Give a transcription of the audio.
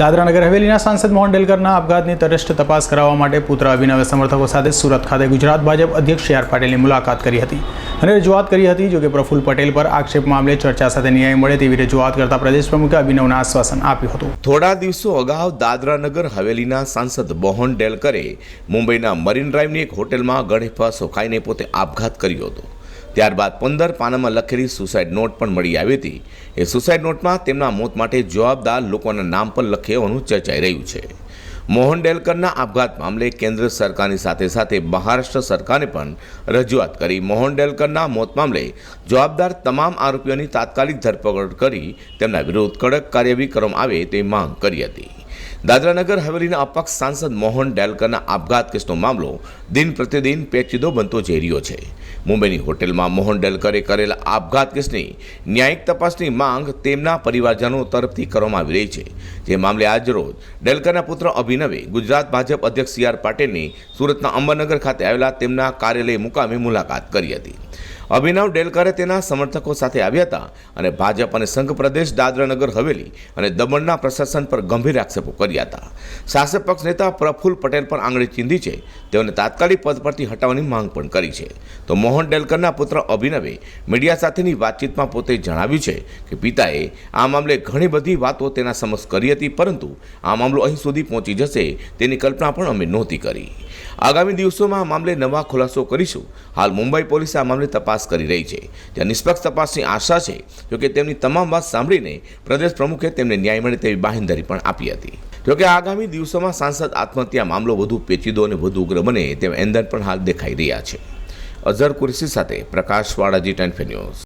દાદરાનગર હવેલીના સાંસદ મોહન ડેલકરના આપઘાતની તટસ્થ તપાસ કરાવવા માટે પુત્ર અભિનવે સમર્થકો સાથે સુરત ખાતે ગુજરાત ભાજપ અધ્યક્ષ સી આર પાટીલની મુલાકાત કરી હતી અને રજૂઆત કરી હતી જોકે પ્રફુલ્લ પટેલ પર આક્ષેપ મામલે ચર્ચા સાથે ન્યાય મળે તેવી રજૂઆત કરતા પ્રદેશ પ્રમુખે અભિનવને આશ્વાસન આપ્યું હતું. થોડા દિવસો અગાઉ દાદરાનગર હવેલીના સાંસદ મોહન ડેલકરે મુંબઈના મરીન ડ્રાઈવની એક હોટેલમાં ગળેફા સોખાઈને પોતે આપઘાત કર્યો હતો. ત્યારબાદ પંદર પાનામાં લખેલી સુસાઇડ નોટ પણ મળી આવી હતી. એ સુસાઇડ નોટમાં તેમના મોત માટે જવાબદાર લોકોના નામ પણ લખે હોવાનું ચર્ચાઈ રહ્યું છે. મોહન ડેલકરના આપઘાત મામલે કેન્દ્ર સરકારની સાથે સાથે મહારાષ્ટ્ર સરકારે પણ રજૂઆત કરી. મોહન ડેલકરના મોત મામલે જવાબદાર તમામ આરોપીઓની તાત્કાલિક ધરપકડ કરી તેમના વિરુદ્ધ કડક કાર્યવાહી કરવામાં આવે તેવી માંગ કરી હતી. દાદરાનગર હવેલીના અપક્ષ સાંસદ મોહન ડેલકરના આપઘાત કેસનો મામલો દિન પ્રતિદિન પેચીદો બનતો જઈ રહ્યો છે. મુંબઈની હોટેલમાં મોહન ડેલકરે કરેલા આપઘાત કેસની ન્યાયિક તપાસની માંગ તેમના પરિવારજનો તરફથી કરવામાં આવી રહી છે. જે મામલે આજરોજ ડેલકરના પુત્ર અભિનવે ગુજરાત ભાજપ અધ્યક્ષ સી આર પાટીલની સુરતના અંબરનગર ખાતે આવેલા તેમના કાર્યાલય મુકામે મુલાકાત કરી હતી. અભિનવ ડેલકરે તેના સમર્થકો સાથે આવ્યા હતા અને ભાજપ અને સંઘ પ્રદેશ દાદરાનગર હવેલી અને દમણના પ્રશાસન પર ગંભીર આક્ષેપો કર્યા હતા. શાસક પક્ષ નેતા પ્રફુલ્લ પટેલ પર આંગળી ચીંધી છે. તેઓને તાત્કાલિક પદ પરથી હટાવવાની માંગ પણ કરી છે. તો મોહન ડેલકરના પુત્ર અભિનવે મીડિયા સાથેની વાતચીતમાં પોતે જણાવ્યું છે કે પિતાએ આ મામલે ઘણી બધી વાતો તેના સમક્ષ કરી હતી, પરંતુ આ મામલો અહીં સુધી પહોંચી જશે તેની કલ્પના પણ અમે નહોતી કરી. આગામી દિવસોમાં આ મામલે નવા ખુલાસો કરીશું. હાલ મુંબઈ પોલીસ આ મામલે તપાસ કરી રહી છે. ત્યાં નિષ્પક્ષ તપાસની આશા છે જોકે તેમની તમામ વાત સાંભળીને પ્રદેશ પ્રમુખે તેમને ન્યાય મળે તેવી બાહેંધરી પણ આપી હતી. જોકે આગામી દિવસોમાં સાંસદ આત્મહત્યા મામલો વધુ પેચીદો અને વધુ ઉગ્ર બને તેવા એંધન પણ હાલ દેખાઈ રહ્યા છે. અઝર કુરશી સાથે પ્રકાશ વાડાજી ટેન્ફે ન્યૂઝ.